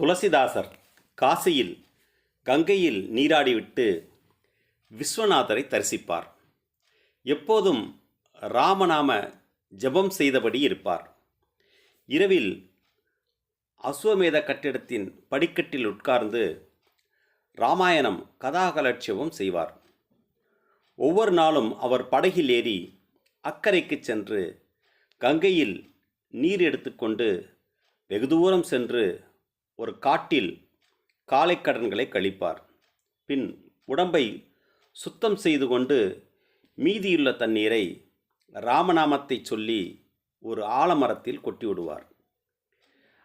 துளசிதாசர் காசியில் கங்கையில் நீராடிவிட்டு விஸ்வநாதரை தரிசிப்பார். எப்போதும் ராமநாம ஜெபம் செய்தபடி இருப்பார். இரவில் அஸ்வமேத கட்டிடத்தின் படிக்கட்டில் உட்கார்ந்து ராமாயணம் கதாகலட்சியமும் செய்வார். ஒவ்வொரு நாளும் அவர் படகில் ஏறி அக்கறைக்கு சென்று கங்கையில் நீர் எடுத்துக்கொண்டு வெகு தூரம் சென்று ஒரு காட்டில் காலைக்கடன்களை கழிப்பார். பின் உடம்பை சுத்தம் செய்து கொண்டு மீதியுள்ள தண்ணீரை ராமநாமத்தை சொல்லி ஒரு ஆலமரத்தில் கொட்டி விடுவார்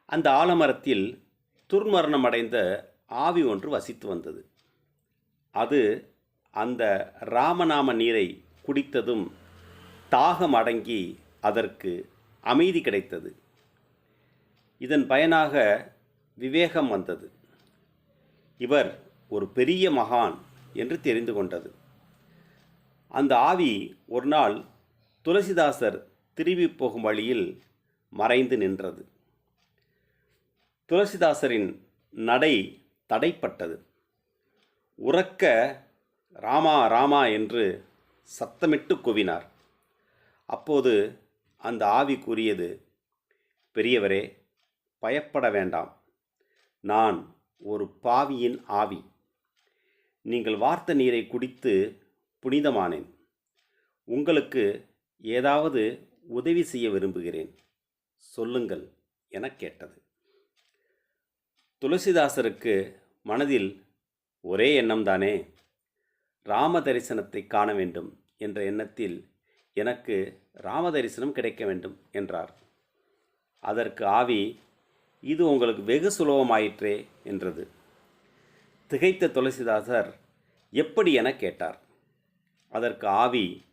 அந்த ஆலமரத்தில் துர்மரணம் அடைந்த ஆவி ஒன்று வசித்து வந்தது. அது அந்த ராமநாம நீரை குடித்ததும் தாகம் அடங்கி அதற்கு அமைதி கிடைத்தது. இதன் பயனாக விவேகம் வந்தது. இவர் ஒரு பெரிய மகான் என்று தெரிந்து கொண்டது. அந்த ஆவி ஒரு நாள் துளசிதாசர் திரும்பி போகும் வழியில் மறைந்து நின்றது. துளசிதாசரின் நடை தடைப்பட்டது. உறக்க ராமா ராமா என்று சத்தமிட்டு குவினார். அப்போது அந்த ஆவி கூறியது பெரியவரே பயப்பட வேண்டாம். நான் ஒரு பாவியின் ஆவி. நீங்கள் வார்த்த நீரை குடித்து புனிதமானேன். உங்களுக்கு ஏதாவது உதவி செய்ய விரும்புகிறேன். சொல்லுங்கள் எனக் கேட்டது. துளசிதாசருக்கு மனதில் ஒரே எண்ணம்தானே ராம தரிசனத்தை காண வேண்டும் என்ற எண்ணத்தில் எனக்கு ராம தரிசனம் கிடைக்க வேண்டும் என்றார். அதற்கு ஆவி இது உங்களுக்கு வெகு சுலபமாயிற்றே என்றது. திகைத்த துளசிதாசர் எப்படி என கேட்டார். அதற்கு ஆவி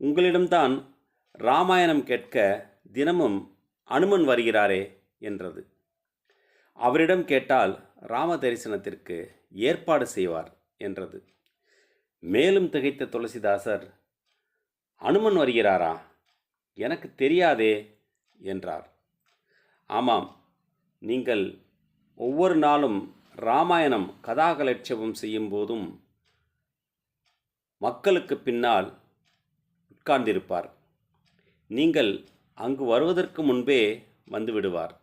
உங்களிடம்தான் ராமாயணம் கேட்க தினமும் அனுமன் வருகிறாரே என்றது. அவரிடம் கேட்டால் ராம தரிசனத்திற்கு ஏற்பாடு செய்வார் என்றது. மேலும் திகைத்த துளசிதாசர் அனுமன் வருகிறாரா? எனக்கு தெரியாதே என்றார். ஆமாம் நீங்கள் ஒவ்வொரு நாளும் ராமாயணம் கதாகலட்சேபம் செய்யும் போதும் மக்களுக்கு பின்னால் உட்கார்ந்திருப்பார். நீங்கள் அங்கு வருவதற்கு முன்பே வந்துவிடுவார்.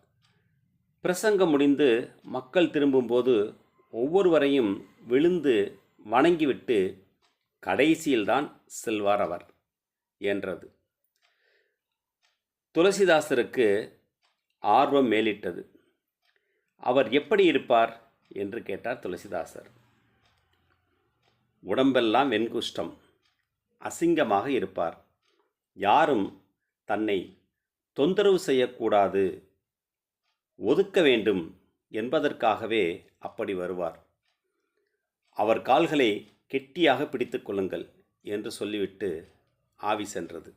பிரசங்கம் முடிந்து மக்கள் திரும்பும்போது ஒவ்வொருவரையும் விழுந்து வணங்கிவிட்டு கடைசியில்தான் செல்வார் அவர் என்றது. துளசிதாசருக்கு ஆர்வம் மேலிட்டது. அவர் எப்படி இருப்பார் என்று கேட்டார் துளசிதாசர். உடம்பெல்லாம் வெண்குஷ்டம் அசிங்கமாக இருப்பார். யாரும் தன்னை தொந்தரவு செய்யக்கூடாது ஒதுக்க வேண்டும் என்பதற்காகவே அப்படி வருவார். அவர் கால்களை கெட்டியாக பிடித்து கொள்ளுங்கள் என்று சொல்லிவிட்டு ஆவி சென்றது.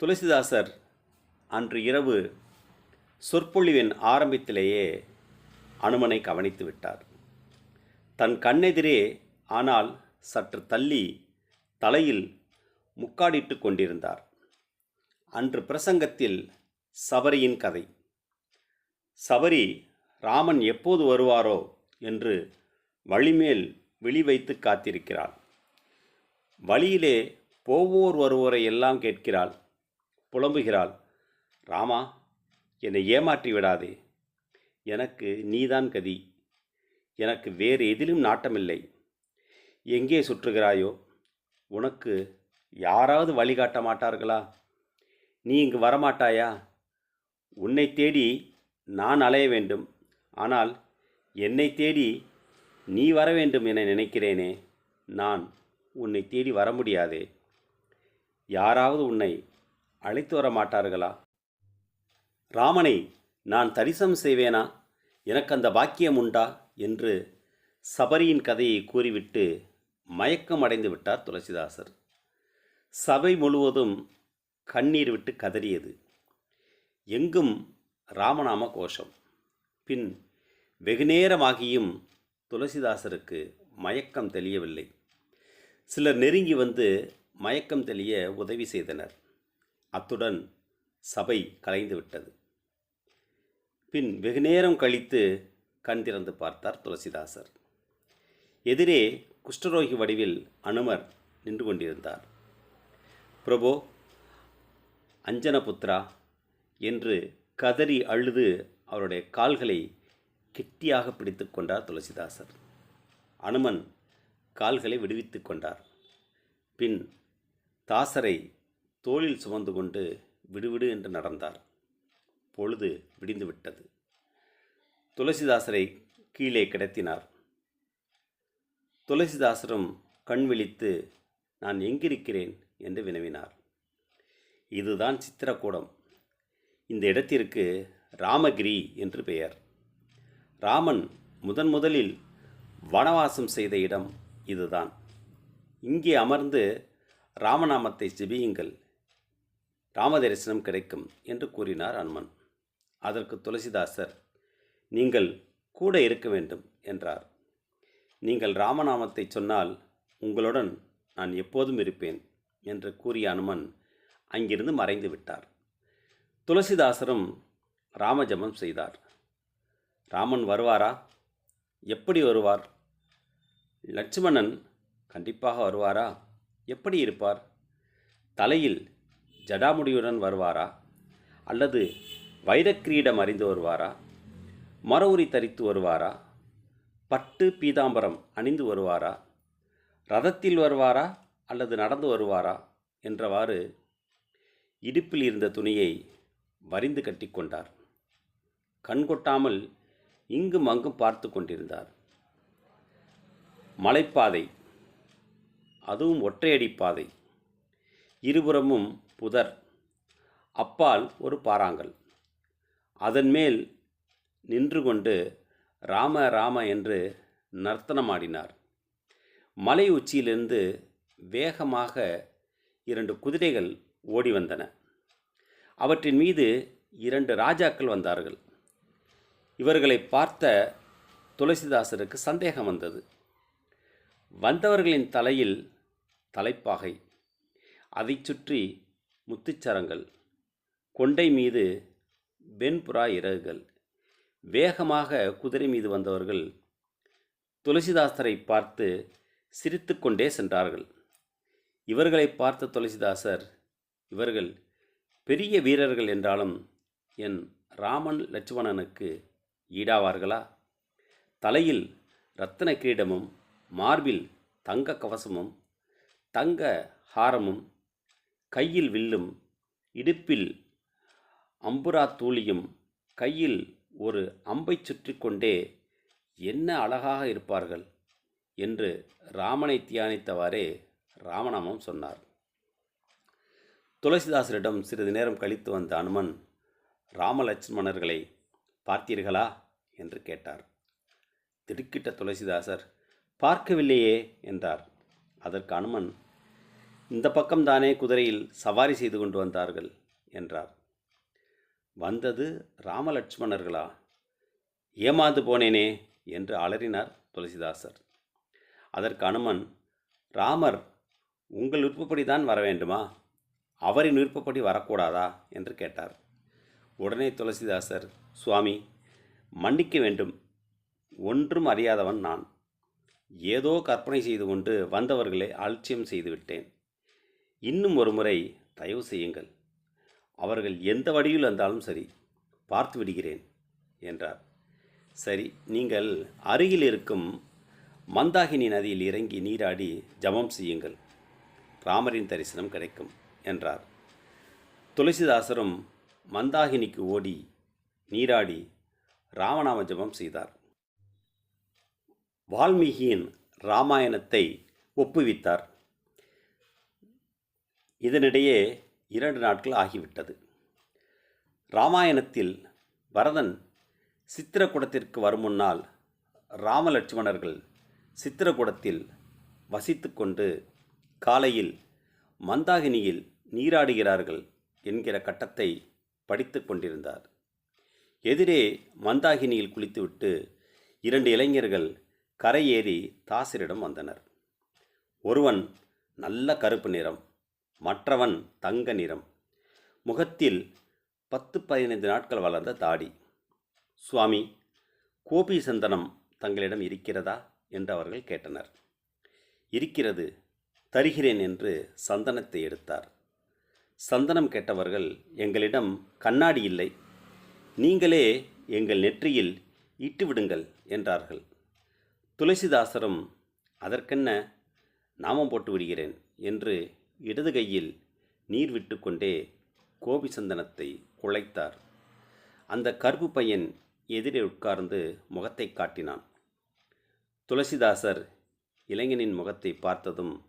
துளசிதாசர் அன்று இரவு சொற்பொழிவின் ஆரம்பத்திலேயே அனுமனை கவனித்து விட்டார். தன் கண்ணெதிரே ஆனால் சற்று தள்ளி தலையில் முக்காடிட்டு கொண்டிருந்தார். அன்று பிரசங்கத்தில் சபரியின் கதை. சபரி ராமன் எப்போது வருவாரோ? என்று வழிமேல் விழி வைத்து காத்திருக்கிறாள். வழியிலே போவோர் வருவோரை எல்லாம் கேட்கிறாள் புலம்புகிறாள். ராமா என்னை ஏமாற்றி விடாதே. எனக்கு நீதான் கதி. எனக்கு வேறு எதிலும் நாட்டமில்லை. எங்கே சுற்றுகிறாயோ? உனக்கு யாராவது வழிகாட்ட மாட்டார்களா? நீ இங்கு வரமாட்டாயா? உன்னை தேடி நான் அலைய வேண்டும். ஆனால் என்னை தேடி நீ வர வேண்டும் என நினைக்கிறேனே. நான் உன்னை தேடி வர முடியாதே. யாராவது உன்னை அழைத்து வர மாட்டார்களா? ராமனை நான் தரிசனம் செய்வேனா? எனக்கு அந்த பாக்கியம் உண்டா? என்று சபரியின் கதையை கூறிவிட்டு மயக்கம் அடைந்து விட்டார் துளசிதாசர். சபை முழுவதும் கண்ணீர் விட்டு கதறியது. எங்கும் ராமநாம கோஷம். பின் வெகுநேரமாகியும் துளசிதாசருக்கு மயக்கம் தெளியவில்லை. சிலர் நெருங்கி வந்து மயக்கம் தெளிய உதவி செய்தனர். அத்துடன் சபை கலைந்து விட்டது. பின் வெகுநேரம் கழித்து கண் திறந்து பார்த்தார் துளசிதாசர். எதிரே குஷ்டரோகி வடிவில் அனுமர் நின்று கொண்டிருந்தார். பிரபு அஞ்சனபுத்ரா என்று கதறி அழுது அவருடைய கால்களை கெட்டியாக பிடித்து கொண்டார் துளசிதாசர். அனுமன் கால்களை விடுவித்து கொண்டார். பின் தாசரை தோளில் சுமந்து கொண்டு விடுவிடு என்று நடந்தார். பொழுது விடிந்து விட்டது துளசிதாசரை கீழே கிடத்தினார். துளசிதாசரும் கண் விழித்து நான் எங்கிருக்கிறேன்? என்று வினவினார். இதுதான் சித்திரக்கூடம். இந்த இடத்திற்கு ராமகிரி என்று பெயர். ராமன் முதன் முதலில் வனவாசம் செய்த இடம் இதுதான். இங்கே அமர்ந்து ராமநாமத்தை ஜெபியுங்கள். ராமதரிசனம் கிடைக்கும் என்று கூறினார் அனுமன். அதற்கு துளசிதாசர் நீங்கள் கூட இருக்க வேண்டும் என்றார். நீங்கள் ராமநாமத்தை சொன்னால் உங்களுடன் நான் எப்போதும் இருப்பேன் என்று கூறிய அனுமன் அங்கிருந்து மறைந்து விட்டார். துளசிதாசரும் ராமஜபம் செய்தார். ராமன் வருவாரா? எப்படி வருவார்? லட்சுமணன் கண்டிப்பாக வருவாரா? எப்படி இருப்பார்? தலையில் ஜடாமுடியுடன் வருவாரா? அல்லது வைரக்கிரீடம் அறிந்து வருவாரா? மரவுரி தரித்து வருவாரா? பட்டு பீதாம்பரம் அணிந்து வருவாரா? ரதத்தில் வருவாரா? அல்லது நடந்து வருவாரா? என்றவாறு இடுப்பில் இருந்த துணியை வரிந்து கட்டிக்கொண்டார் கண் கொட்டாமல் இங்கும் அங்கும் பார்த்து கொண்டிருந்தார். மலைப்பாதை அதுவும் ஒற்றையடி பாதை. இருபுறமும் புதர். அப்பால் ஒரு பாறாங்கல். அதன் மேல் நின்று கொண்டு ராம ராம என்று நர்த்தனமாடினார். மலை உச்சியிலிருந்து வேகமாக இரண்டு குதிரைகள் ஓடி வந்தன. அவற்றின் மீது இரண்டு ராஜாக்கள் வந்தார்கள். இவர்களை பார்த்த துளசிதாசருக்கு சந்தேகம் வந்தது. வந்தவர்களின் தலையில் தலைப்பாகை. அதைச் சுற்றி முத்துச்சரங்கள். கொண்டை மீது வெண்புறா இறகுகள். வேகமாக குதிரை மீது வந்தவர்கள் துளசிதாசரை பார்த்து சிரித்துக்கொண்டே சென்றார்கள். இவர்களை பார்த்த துளசிதாசர் இவர்கள் பெரிய வீரர்கள் என்றாலும் என் ராமன் லட்சுமணனுக்கு ஈடாவார்களா? தலையில் இரத்தன கிரீடமும் மார்பில் தங்க கவசமும் தங்க ஹாரமும் கையில் வில்லும் இடுப்பில் அம்புரா தூளியும் கையில் ஒரு அம்பை சுற்றி கொண்டே என்ன அழகாக இருப்பார்கள் என்று ராமனை தியானித்தவாறே ராமநாமம் சொன்னார். துளசிதாசரிடம் சிறிது நேரம் கழித்து வந்த அனுமன் ராமலட்சுமணர்களை பார்த்தீர்களா என்று கேட்டார். திடுக்கிட்ட துளசிதாசர் பார்க்கவில்லையே என்றார். அதற்கு அனுமன் இந்த பக்கம்தானே குதிரையில் சவாரி செய்து கொண்டு வந்தார்கள் என்றார். வந்தது ராமலட்சுமணர்களா? ஏமாந்து போனேனே என்று அலறினார் துளசிதாசர். அதற்கு அனுமன் ராமர் உங்கள் விருப்பப்படி தான் வர வேண்டுமா? அவரின் விருப்பப்படி வரக்கூடாதா? என்று கேட்டார். உடனே துளசிதாசர் சுவாமி மன்னிக்க வேண்டும். ஒன்றும் அறியாதவன் நான். ஏதோ கற்பனை செய்து கொண்டு வந்தவர்களை அலட்சியம் செய்துவிட்டேன் இன்னும் ஒரு முறை தயவு செய்யுங்கள். அவர்கள் எந்த வழியில் வந்தாலும் சரி பார்த்து விடுகிறேன் என்றார். சரி நீங்கள் அருகில் இருக்கும் மந்தாகினி நதியில் இறங்கி நீராடி ஜபம் செய்யுங்கள். ராமரின் தரிசனம் கிடைக்கும் என்றார். துளசிதாசரும் மந்தாகினிக்கு ஓடி நீராடி ராமநாம ஜபம் செய்தார். வால்மீகியின் ராமாயணத்தை ஒப்புவித்தார். இதனிடையே இரண்டு நாட்கள் ஆகிவிட்டது. ராமாயணத்தில் பரதன் சித்திரக்கூடத்திற்கு வரும் முன்னால் ராமலட்சுமணர்கள் சித்திரக்கூடத்தில் வசித்துக்கொண்டு காலையில் மந்தாகினியில் நீராடுகிறார்கள் என்கிற கட்டத்தை படித்து கொண்டிருந்தார். எதிரே மந்தாகினியில் குளித்துவிட்டு இரண்டு இளைஞர்கள் கரையேறி தாசரிடம் வந்தனர். ஒருவன் நல்ல கருப்பு நிறம் மற்றவன் தங்க நிறம். முகத்தில் பத்து பதினைந்து நாட்கள் வளர்ந்த தாடி. சுவாமி கோபி சந்தனம் தங்களிடம் இருக்கிறதா? என்று அவர்கள் கேட்டனர். இருக்கிறது தருகிறேன் என்று சந்தனத்தை எடுத்தார். சந்தனம் கேட்டவர்கள் எங்களிடம் கண்ணாடி இல்லை நீங்களே எங்கள் நெற்றியில் இட்டுவிடுங்கள் என்றார்கள். துளசிதாசரும் அதற்கென்ன நாமம் போட்டு விடுகிறேன் என்று இடது கையில் நீர் விட்டுக்கொண்டே கோபிசந்தனத்தை குழைத்தார். அந்த கருப்பு பையன் எதிரே உட்கார்ந்து முகத்தை காட்டினான். துளசிதாசர் இளைஞனின் முகத்தை பார்த்ததும்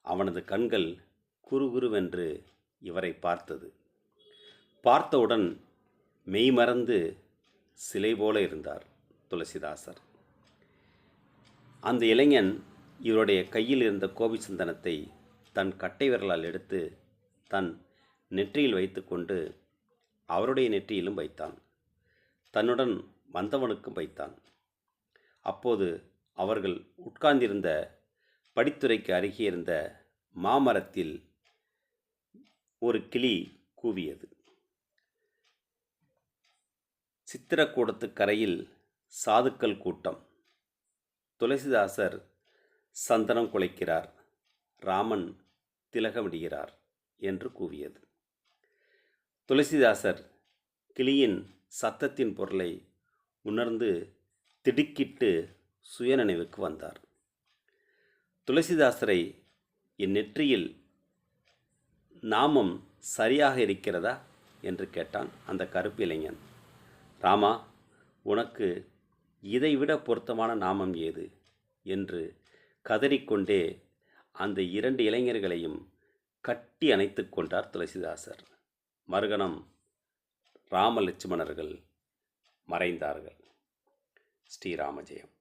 அவனது கண்கள் குறுகுருவென்று இவரை பார்த்தது. பார்த்தவுடன் மெய்மறந்து சிலை போல இருந்தார் துளசிதாசர். அந்த இளைஞன் இவருடைய கையில் இருந்த கோபி சந்தனத்தை தன் கட்டை விரலால் எடுத்து தன் நெற்றியில் வைத்துக்கொண்டு அவருடைய நெற்றியிலும் வைத்தான். தன்னுடன் வந்தவனுக்கும் வைத்தான். அப்போது அவர்கள் உட்கார்ந்திருந்த படித்துறைக்கு அருகே இருந்த மாமரத்தில் ஒரு கிளி கூவியது. சித்திரக்கூடத்து கரையில் சாதுக்கள் கூட்டம். துளசிதாசர் சந்தனம் குலைக்கிறார். ராமன் திலகமிடுகிறார் என்று கூவியது. துளசிதாசர் கிளியின் சத்தத்தின் பொருளை உணர்ந்து திடுக்கிட்டு சுயநினைவுக்கு வந்தார். துளசிதாசரை என் நெற்றியில் நாமம் சரியாக இருக்கிறதா? என்று கேட்டான் அந்த கருப்பு இளைஞன். ராமா உனக்கு இதைவிட பொருத்தமான நாமம் ஏது? என்று கதறிக்கொண்டே அந்த இரண்டு இளைஞர்களையும் கட்டி அணைத்து கொண்டார் துளசிதாசர். மறுகணம் ராமலட்சுமணர்கள் மறைந்தார்கள். ஸ்ரீராமஜெயம்.